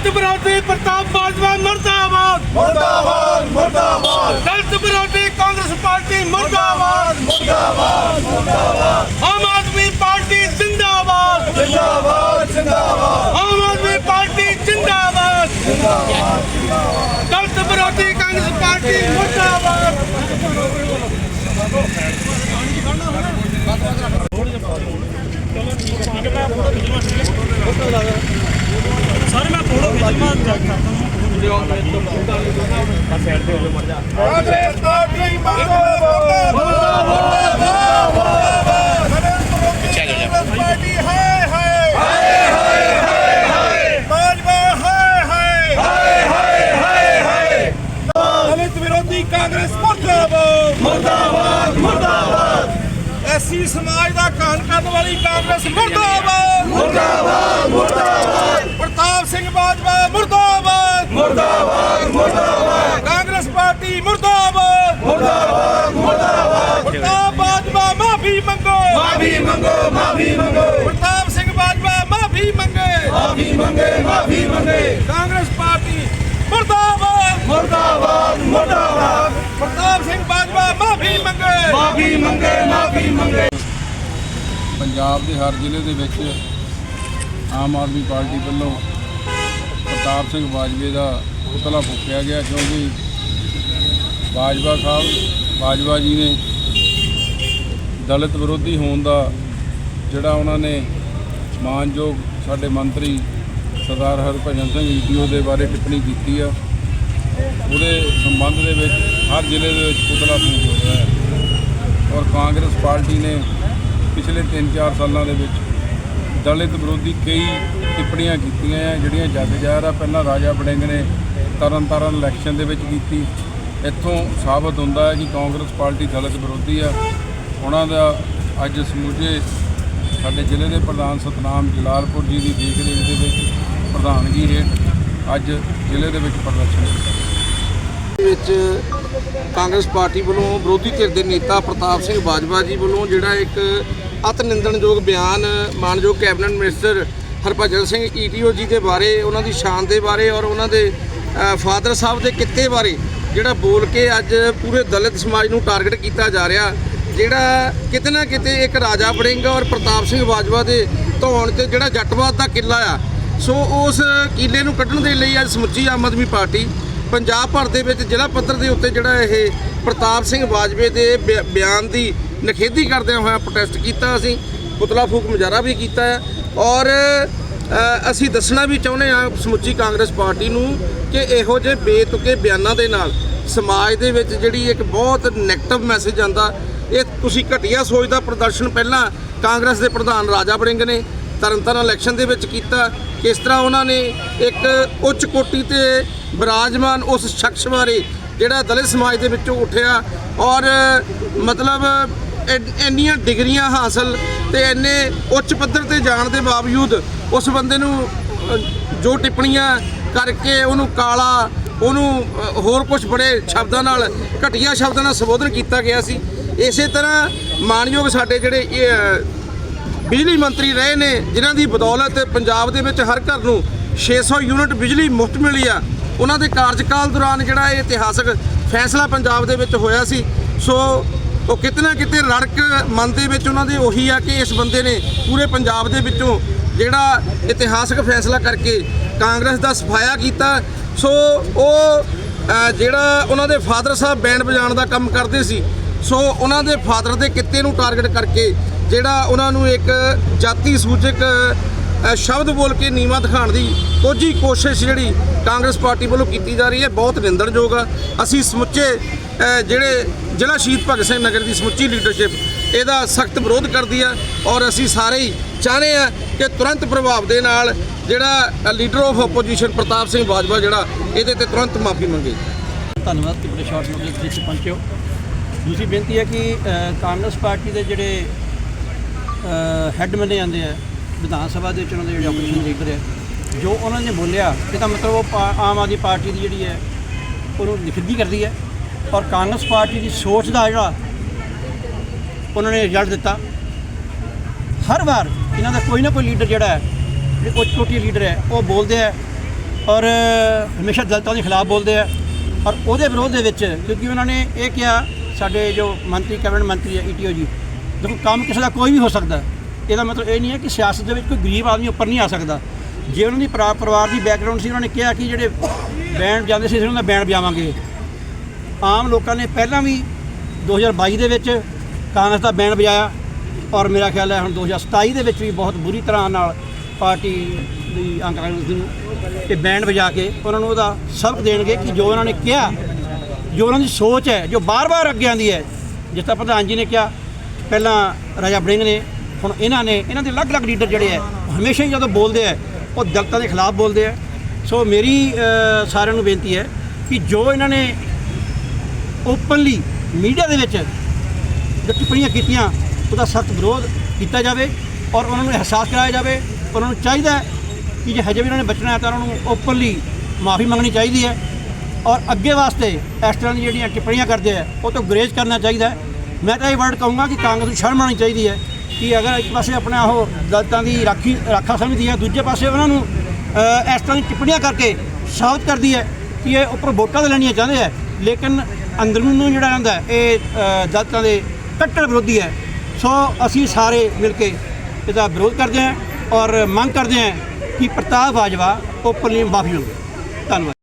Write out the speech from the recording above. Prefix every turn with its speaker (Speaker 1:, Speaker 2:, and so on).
Speaker 1: ਦਲਿਤ ਵਿਰੋਧੀ ਪ੍ਰਤਾਪ ਬਾਜਵਾ ਮੁਰਦਾਬਾਦ।
Speaker 2: ਮੁਰਦਾਬਾਦ ਮੁਰਦਾਬਾਦ।
Speaker 1: ਦਲਿਤ ਵਿਰੋਧੀ ਕਾਂਗਰਸ ਪਾਰਟੀ ਮੁਰਦਾਬਾਦ।
Speaker 2: ਮੁਰਦਾਬਾਦ ਮੁਰਦਾਬਾਦ
Speaker 1: ਆਮ ਆਦਮੀ ਪਾਰਟੀ ਜਿੰਦਾਬਾਦ
Speaker 2: ਜਿੰਦਾਬਾਦ ਜਿੰਦਾਬਾਦ
Speaker 1: ਆਮ ਆਦਮੀ ਪਾਰਟੀ ਜਿੰਦਾਬਾਦ ਦਲਿਤ ਵਿਰੋਧੀ ਕਾਂਗਰਸ ਪਾਰਟੀ ਮੁਰਦਾਬਾਦ
Speaker 2: ਕਾਂਗਰਸ ਪਾਰਟੀ ਮੁਰਦਾਬਾਦ ਮੁਰਦਾਬਾਦ ਕਾਂਗਰਸ ਪਾਰਟੀ ਹਾਏ ਹਾਏ ਹਾਏ ਹਾਏ ਹਾਏ ਬਾਜਵਾ ਹਾਏ ਹਾਏ ਹਾਏ ਹਾਏ ਹਾਏ ਦਲਿਤ ਵਿਰੋਧੀ ਕਾਂਗਰਸ ਮੁਰਦਾਬਾਦ ਮੁਰਦਾਬਾਦ ਮੁਰਦਾਬਾਦ ਐਸੀ ਸਮਾਜ ਦਾ ਕਾਨ ਕਰਨ ਵਾਲੀ ਕਾਂਗਰਸ ਮੁਰਦਾਬਾਦ ਮੁਰਦਾਬਾਦ ਮੁਰਦਾਬਾਦ ਪ੍ਰਤਾਪ ਸਿੰਘ ਬਾਜਵਾ ਮੁਰਦਾਬਾਦ ਮੁਰਦਾਬਾਦ ਮੁਰਦਾਬਾਦ ਕਾਂਗਰਸ ਪਾਰਟੀ ਮੁਰਦਾਬਾਦ ਮੁਰਦਾਬਾਦ ਮੁਰਦਾਬਾਦ ਪ੍ਰਤਾਪ ਬਾਜਵਾ ਮਾਫੀ ਮੰਗੋ ਮਾਫੀ ਮੰਗੋ ਮਾਫੀ ਮੰਗੋ। ਪ੍ਰਤਾਪ ਸਿੰਘ ਬਾਜਵਾ ਮਾਫੀ ਮੰਗੇ। ਮਾਫੀ ਮੰਗੇ ਮਾਫੀ ਮੰਗੇ। ਕਾਂਗਰਸ ਪਾਰਟੀ ਮੁਰਦਾਬਾਦ। ਮੁਰਦਾਬਾਦ ਮੁਰਦਾਬਾਦ। ਪ੍ਰਤਾਪ ਸਿੰਘ ਬਾਜਵਾ ਮਾਫੀ ਮੰਗੇ। ਮਾਫੀ ਮੰਗੇ ਮਾਫੀ ਮੰਗੇ।
Speaker 3: ਪੰਜਾਬ ਦੇ ਹਰ ਜ਼ਿਲ੍ਹੇ ਦੇ ਵਿੱਚ ਆਮ ਆਦਮੀ ਪਾਰਟੀ ਵੱਲੋਂ ਪ੍ਰਤਾਪ ਸਿੰਘ ਬਾਜਵੇ ਦਾ ਪੁਤਲਾ ਫੂਕਿਆ ਗਿਆ ਕਿਉਂਕਿ ਬਾਜਵਾ ਸਾਹਿਬ ਬਾਜਵਾ ਜੀ ਨੇ ਦਲਿਤ ਵਿਰੋਧੀ ਹੋਣ ਦਾ ਜਿਹੜਾ ਉਹਨਾਂ ਨੇ ਮਾਨਯੋਗ ਸਾਡੇ ਮੰਤਰੀ ਸਰਦਾਰ ਹਰਭਜਨ ਸਿੰਘ ਈਟੀਓ ਦੇ ਬਾਰੇ ਟਿੱਪਣੀ ਕੀਤੀ ਆ। ਉਹਦੇ ਸੰਬੰਧ ਦੇ ਵਿੱਚ ਹਰ ਜ਼ਿਲ੍ਹੇ ਦੇ ਵਿੱਚ ਪੁਤਲਾ ਫੂਕ ਹੋ ਰਿਹਾ ਹੈ। ਔਰ ਕਾਂਗਰਸ ਪਾਰਟੀ ਨੇ ਪਿਛਲੇ 3-4 ਸਾਲਾਂ ਦੇ ਵਿੱਚ ਦਲਿਤ ਵਿਰੋਧੀ ਕਈ ਟਿੱਪਣੀਆਂ ਕੀਤੀਆਂ ਆ, ਜਿਹੜੀਆਂ ਜੱਗ ਜ਼ਾਹਰ ਆ। ਪਹਿਲਾਂ ਰਾਜਾ ਵੜਿੰਗ ਨੇ ਤਰਨ ਤਾਰਨ ਇਲੈਕਸ਼ਨ ਦੇ ਵਿੱਚ ਕੀਤੀ। ਇੱਥੋਂ ਸਾਬਤ ਹੁੰਦਾ ਹੈ ਕਿ ਕਾਂਗਰਸ ਪਾਰਟੀ ਦਲਿਤ ਵਿਰੋਧੀ ਆ। ਉਹਨਾਂ ਦਾ ਅੱਜ ਸਮੂਝੇ ਸਾਡੇ ਜ਼ਿਲ੍ਹੇ ਦੇ ਪ੍ਰਧਾਨ ਸਤਨਾਮ ਜਲਾਲਪੁਰ ਜੀ ਦੀ ਦੇਖ ਰੇਖ ਦੇ ਵਿੱਚ ਪ੍ਰਧਾਨਗੀ ਹੇਠ ਅੱਜ ਜ਼ਿਲ੍ਹੇ ਦੇ ਵਿੱਚ ਪ੍ਰਦਰਸ਼ਨ ਕੀਤਾ
Speaker 4: ਵਿੱਚ ਕਾਂਗਰਸ ਪਾਰਟੀ ਵੱਲੋਂ ਵਿਰੋਧੀ ਧਿਰ ਦੇ ਨੇਤਾ ਪ੍ਰਤਾਪ ਸਿੰਘ ਬਾਜਵਾ ਜੀ ਵੱਲੋਂ ਜਿਹੜਾ ਇੱਕ ਅਤ ਨਿੰਦਣਯੋਗ ਬਿਆਨ, ਮਾਨਯੋਗ cabinet minister Harbhajan Singh ETO ji ਦੇ ਬਾਰੇ, ਉਹਨਾਂ ਦੀ ਸ਼ਾਨ ਦੇ ਬਾਰੇ ਔਰ ਉਹਨਾਂ ਦੇ ਫਾਦਰ ਸਾਹਿਬ ਦੇ ਕਿੱਤੇ ਬਾਰੇ ਜਿਹੜਾ ਬੋਲ ਕੇ ਅੱਜ ਪੂਰੇ ਦਲਿਤ ਸਮਾਜ ਨੂੰ ਟਾਰਗੇਟ ਕੀਤਾ ਜਾ ਰਿਹਾ। ਜਿਹੜਾ ਕਿਤੇ ਨਾ ਕਿਤੇ ਇੱਕ ਰਾਜਾ ਵੜਿੰਗ ਔਰ ਪ੍ਰਤਾਪ ਸਿੰਘ ਬਾਜਵਾ ਦੇ ਧੌਣ ਤੇ ਜਿਹੜਾ ਜੱਟਵਾਦ ਦਾ ਕਿੱਲਾ ਆ, ਸੋ ਉਸ ਕਿਲੇ ਨੂੰ ਕੱਢਣ ਦੇ ਲਈ ਅੱਜ ਸਮੁੱਚੀ ਆਮ ਆਦਮੀ ਪਾਰਟੀ ਪੰਜਾਬ ਭਰ ਦੇ ਵਿੱਚ ਜ਼ਿਲ੍ਹਾ ਪੱਧਰ ਦੇ ਉੱਤੇ ਜਿਹੜਾ ਇਹ ਪ੍ਰਤਾਪ ਸਿੰਘ ਬਾਜਵੇ ਦੇ ਬਿ- ਬਿਆਨ ਦੀ ਨਖੇਧੀ ਕਰਦਿਆਂ ਹੋਇਆ ਪ੍ਰੋਟੈਸਟ ਕੀਤਾ ਅਸੀਂ, ਪੁਤਲਾ ਫੂਕ ਮੁਜ਼ਾਹਰਾ ਵੀ ਕੀਤਾ ਹੈ ਔਰ ਅਸੀਂ ਦੱਸਣਾ ਵੀ ਚਾਹੁੰਦੇ ਹਾਂ ਸਮੁੱਚੀ ਕਾਂਗਰਸ ਪਾਰਟੀ ਨੂੰ ਕਿ ਇਹੋ ਜਿਹੇ ਬੇਤੁਕੇ ਬਿਆਨਾਂ ਦੇ ਨਾਲ ਸਮਾਜ ਦੇ ਵਿੱਚ ਜਿਹੜੀ ਇੱਕ ਬਹੁਤ ਨੈਗੇਟਿਵ ਮੈਸੇਜ ਆਂਦਾ ਇਹ ਤੁਸੀਂ ਘਟੀਆ ਸੋਚ ਦਾ ਪ੍ਰਦਰਸ਼ਨ ਪਹਿਲਾਂ ਕਾਂਗਰਸ ਦੇ ਪ੍ਰਧਾਨ ਰਾਜਾ ਬੜਿੰਗ ਨੇ ਤਰਨਤਾਰਨ ਇਲੈਕਸ਼ਨ ਦੇ ਵਿੱਚ ਕੀਤਾ। ਕਿਸ ਤਰ੍ਹਾਂ ਉਹਨਾਂ ਨੇ ਇੱਕ ਉੱਚ ਕੋਟੀ ਤੇ ਬਿਰਾਜਮਾਨ ਉਸ ਸ਼ਖਸ ਬਾਰੇ ਜਿਹੜਾ ਦਲਿਤ ਸਮਾਜ ਦੇ ਵਿੱਚੋਂ ਉੱਠਿਆ ਔਰ ਮਤਲਬ ਇੰਨ- ਇੰਨੀਆਂ ਡਿਗਰੀਆਂ ਹਾਸਲ ਤੇ ਇੰਨੇ ਉੱਚ ਪੱਧਰ ਤੇ ਜਾਣ ਦੇ ਬਾਵਜੂਦ ਉਸ ਬੰਦੇ ਨੂੰ ਜੋ ਟਿੱਪਣੀਆਂ ਕਰਕੇ ਉਹਨੂੰ ਕਾਲਾ, ਉਹਨੂੰ ਹੋਰ ਕੁਝ ਬੜੇ ਸ਼ਬਦਾਂ ਨਾਲ, ਘਟੀਆ ਸ਼ਬਦਾਂ ਨਾਲ ਸੰਬੋਧਨ ਕੀਤਾ ਗਿਆ ਸੀ। ਇਸੇ ਤਰ੍ਹਾਂ ਮਾਨਯੋਗ ਸਾਡੇ ਜਿਹੜੇ ਇਹ, ਬਿਜਲੀ ਮੰਤਰੀ ਰਹੇ ਨੇ ਜਿਨ੍ਹਾਂ ਦੀ ਬਦੌਲਤ ਪੰਜਾਬ ਦੇ ਵਿੱਚ ਹਰ ਘਰ ਨੂੰ 600 ਯੂਨਿਟ ਬਿਜਲੀ ਮੁਫਤ ਮਿਲੀ ਆ ਉਹਨਾਂ ਦੇ ਕਾਰਜਕਾਲ ਦੌਰਾਨ ਜਿਹੜਾ ਇਹ ਇਤਿਹਾਸਕ ਫੈਸਲਾ ਪੰਜਾਬ ਦੇ ਵਿੱਚ ਹੋਇਆ ਸੀ। ਸੋ ਉਹ ਕਿਤੇ ਨਾ ਕਿਤੇ ਰੜਕ ਮਨ ਦੇ ਵਿੱਚ ਉਹਨਾਂ ਦੇ ਉਹੀ ਆ ਕਿ ਇਸ ਬੰਦੇ ਨੇ ਪੂਰੇ ਪੰਜਾਬ ਦੇ ਵਿੱਚੋਂ ਜਿਹੜਾ ਇਤਿਹਾਸਕ ਫੈਸਲਾ ਕਰਕੇ ਕਾਂਗਰਸ ਦਾ ਸਫਾਇਆ ਕੀਤਾ। ਸੋ ਉਹ ਜਿਹੜਾ ਉਹਨਾਂ ਦੇ ਫਾਦਰ ਸਾਹਿਬ ਬੈਂਡ ਵਜਾਉਣ ਦਾ ਕੰਮ ਕਰਦੇ ਸੀ ਸੋ ਉਹਨਾਂ ਦੇ ਫਾਦਰ ਦੇ ਕਿੱਤੇ ਨੂੰ ਟਾਰਗੇਟ ਕਰਕੇ ਜਿਹੜਾ ਉਹਨਾਂ ਨੂੰ ਇੱਕ ਜਾਤੀ ਸੂਚਕ ਸ਼ਬਦ ਬੋਲ ਕੇ ਨੀਵਾ ਦਿਖਾਉਣ ਦੀ ਕੋਝੀ ਕੋਸ਼ਿਸ਼ ਜਿਹੜੀ ਕਾਂਗਰਸ ਪਾਰਟੀ ਵੱਲੋਂ ਕੀਤੀ ਜਾ ਰਹੀ ਹੈ, ਬਹੁਤ ਨਿੰਦਣਯੋਗ ਆ। ਅਸੀਂ ਸਮੁੱਚੇ ਜਿਹੜੇ ਜ਼ਿਲ੍ਹਾ ਸ਼ਹੀਦ ਭਗਤ ਸਿੰਘ ਨਗਰ ਦੀ ਸਮੁੱਚੀ ਲੀਡਰਸ਼ਿਪ ਇਹਦਾ ਸਖਤ ਵਿਰੋਧ ਕਰਦੀ ਆ ਔਰ ਅਸੀਂ ਸਾਰੇ ਹੀ ਚਾਹੁੰਦੇ ਆ ਕਿ ਤੁਰੰਤ ਪ੍ਰਭਾਵ ਦੇ ਨਾਲ ਜਿਹੜਾ leader of opposition Partap Singh Bajwa ਜਿਹੜਾ, ਇਹਦੇ ਤੇ ਤੁਰੰਤ ਮਾਫੀ ਮੰਗੇ।
Speaker 5: ਧੰਨਵਾਦ ਕਿ ਬੜੇ ਸ਼ਾਰਟ ਨੋਟਿਸ ਵਿੱਚ ਪਹੁੰਚੇ ਦੂਸਰੀ ਬੇਨਤੀ ਹੈ ਕਿ ਕਾਂਗਰਸ ਪਾਰਟੀ ਦੇ ਜਿਹੜੇ ਹੈੱਡ ਮੰਨੇ ਜਾਂਦੇ ਆ, ਵਿਧਾਨ ਸਭਾ ਦੇ ਵਿੱਚ ਉਹਨਾਂ ਦੇ ਜਿਹੜੇ ਆਪੋਜੀਸ਼ਨ ਲੀਡਰ ਹੈ ਜੋ ਉਹਨਾਂ ਨੇ ਬੋਲਿਆ ਇਹਦਾ ਮਤਲਬ ਉਹ ਆਮ ਆਦਮੀ ਪਾਰਟੀ ਦੀ ਜਿਹੜੀ ਹੈ, ਉਹਨੂੰ ਨਿਖੇਧੀ ਕਰਦੀ ਹੈ। ਔਰ ਕਾਂਗਰਸ ਪਾਰਟੀ ਦੀ ਸੋਚ ਦਾ ਜਿਹੜਾ ਉਹਨਾਂ ਨੇ ਰਿਜ਼ਲਟ ਦਿੱਤਾ, ਹਰ ਵਾਰ ਇਹਨਾਂ ਦਾ ਕੋਈ ਨਾ ਕੋਈ ਲੀਡਰ ਜਿਹੜਾ ਹੈ ਉਹ ਛੋਟੀ ਲੀਡਰ ਹੈ, ਉਹ ਬੋਲਦੇ ਹੈ ਔਰ ਹਮੇਸ਼ਾ ਦਲਤਾਂ ਦੇ ਖਿਲਾਫ ਬੋਲਦੇ ਆ। ਔਰ ਉਹਦੇ ਵਿਰੋਧ ਦੇ ਵਿੱਚ, ਕਿਉਂਕਿ ਉਹਨਾਂ ਨੇ ਇਹ ਕਿਹਾ, ਸਾਡੇ ਜੋ ਮੰਤਰੀ, ਕੈਬਨਿਟ ਮੰਤਰੀ ਹੈ ਈਟੀਓ ਜੀ, ਦੇਖੋ ਕੰਮ ਕਿਸੇ ਦਾ ਕੋਈ ਵੀ ਹੋ ਸਕਦਾ। ਇਹਦਾ ਮਤਲਬ ਇਹ ਨਹੀਂ ਹੈ ਕਿ ਸਿਆਸਤ ਦੇ ਵਿੱਚ ਕੋਈ ਗਰੀਬ ਆਦਮੀ ਉੱਪਰ ਨਹੀਂ ਆ ਸਕਦਾ। ਜੇ ਉਹਨਾਂ ਦੀ ਪਰਿਵਾਰ ਦੀ ਬੈਕਗ੍ਰਾਉਂਡ ਸੀ, ਉਹਨਾਂ ਨੇ ਕਿਹਾ ਕਿ ਜਿਹੜੇ ਬੈਂਡ ਜਾਂਦੇ ਸੀ, ਅਸੀਂ ਉਹਨਾਂ ਦਾ ਬੈਂਡ ਵਜਾਵਾਂਗੇ। ਆਮ ਲੋਕਾਂ ਨੇ ਪਹਿਲਾਂ ਵੀ 2022 ਦੇ ਵਿੱਚ ਕਾਂਗਰਸ ਦਾ ਬੈਂਡ ਵਜਾਇਆ, ਔਰ ਮੇਰਾ ਖਿਆਲ ਹੈ ਹੁਣ 2027 ਦੇ ਵਿੱਚ ਵੀ ਬਹੁਤ ਬੁਰੀ ਤਰ੍ਹਾਂ ਨਾਲ ਪਾਰਟੀ ਦੀ ਆਂ ਕਾਂਗਰਸ ਨੂੰ ਤੇ ਬੈਂਡ ਵਜਾ ਕੇ ਉਹਨਾਂ ਨੂੰ ਉਹਦਾ ਸਬਕ ਦੇਣਗੇ ਕਿ ਜੋ ਉਹਨਾਂ ਨੇ ਕਿਹਾ, ਜੋ ਉਹਨਾਂ ਦੀ ਸੋਚ ਹੈ, ਜੋ ਬਾਰ-ਬਾਰ ਅੱਗੇ ਆਂਦੀ ਹੈ। ਜਿਸ ਤਰ੍ਹਾਂ ਪ੍ਰਧਾਨ ਜੀ ਨੇ ਕਿਹਾ, ਪਹਿਲਾਂ ਰਾਜਾ ਬੜਿੰਗ ਨੇ, ਹੁਣ ਇਹਨਾਂ ਨੇ, ਇਹਨਾਂ ਦੇ ਅਲੱਗ-ਅਲੱਗ ਲੀਡਰ ਜਿਹੜੇ ਆ ਹਮੇਸ਼ਾ ਹੀ ਜਦੋਂ ਬੋਲਦੇ ਆ ਉਹ ਦਲਤਾਂ ਦੇ ਖਿਲਾਫ ਬੋਲਦੇ ਆ ਸੋ ਮੇਰੀ ਸਾਰਿਆਂ ਨੂੰ ਬੇਨਤੀ ਹੈ ਕਿ ਜੋ ਇਹਨਾਂ ਨੇ ਓਪਨਲੀ ਮੀਡੀਆ ਦੇ ਵਿੱਚ ਜੋ ਟਿੱਪਣੀਆਂ ਕੀਤੀਆਂ, ਉਹਦਾ ਸਖਤ ਵਿਰੋਧ ਕੀਤਾ ਜਾਵੇ ਔਰ ਉਹਨਾਂ ਨੂੰ ਅਹਿਸਾਸ ਕਰਾਇਆ ਜਾਵੇ। ਉਹਨਾਂ ਨੂੰ ਚਾਹੀਦਾ ਹੈ ਕਿ ਜੇ ਹਜੇ ਵੀ ਉਹਨਾਂ ਨੇ ਬਚਣਾ ਹੈ ਤਾਂ ਉਹਨਾਂ ਨੂੰ ਓਪਨਲੀ ਮਾਫੀ ਮੰਗਣੀ ਚਾਹੀਦੀ ਹੈ ਔਰ ਅੱਗੇ ਵਾਸਤੇ ਇਸ ਤਰ੍ਹਾਂ ਦੀ ਜਿਹੜੀਆਂ ਟਿੱਪਣੀਆਂ ਕਰਦੇ ਆ ਉਹ ਤੋਂ ਗੁਰੇਜ਼ ਕਰਨਾ ਚਾਹੀਦਾ ਹੈ। ਮੈਂ ਤਾਂ ਇਹ ਵਰਡ ਕਹੂੰਗਾ ਕਿ ਕਾਂਗਰਸ ਨੂੰ ਸ਼ਰਮ ਆਉਣੀ ਚਾਹੀਦੀ ਹੈ ਕਿ ਅਗਰ ਇੱਕ ਪਾਸੇ ਆਪਣਾ ਉਹ ਦਲਤਾਂ ਦੀ ਰਾਖੀ ਰਾਖਾ ਸਮਝਦੀ ਹੈ ਦੂਜੇ ਪਾਸੇ ਉਹਨਾਂ ਨੂੰ ਅ, ਇਸ ਤਰ੍ਹਾਂ ਦੀ ਟਿੱਪਣੀਆਂ ਕਰਕੇ ਸਾਬਤ ਕਰਦੀ ਹੈ ਕਿ ਇਹ ਉੱਪਰ ਵੋਟਾਂ ਤਾਂ ਲੈਣੀਆਂ ਚਾਹੁੰਦੇ ਹੈ ਲੇਕਿਨ ਅੰਦਰੂਨ ਜਿਹੜਾ ਰਹਿੰਦਾ ਹੈ, ਇਹ ਅ, ਦਲਿਤਾਂ ਦੇ ਕੱਟੜ ਵਿਰੋਧੀ ਹੈ। ਸੋ ਅਸੀਂ ਸਾਰੇ ਮਿਲ ਕੇ ਇਹਦਾ ਵਿਰੋਧ ਕਰਦੇ ਹਾਂ। ਔਰ ਮੰਗ ਕਰਦੇ ਹਾਂ ਕਿ ਪ੍ਰਤਾਪ ਬਾਜਵਾ ਓਪਨਲੀ ਮਾਫੀ ਮੰਗੇ ਧੰਨਵਾਦ।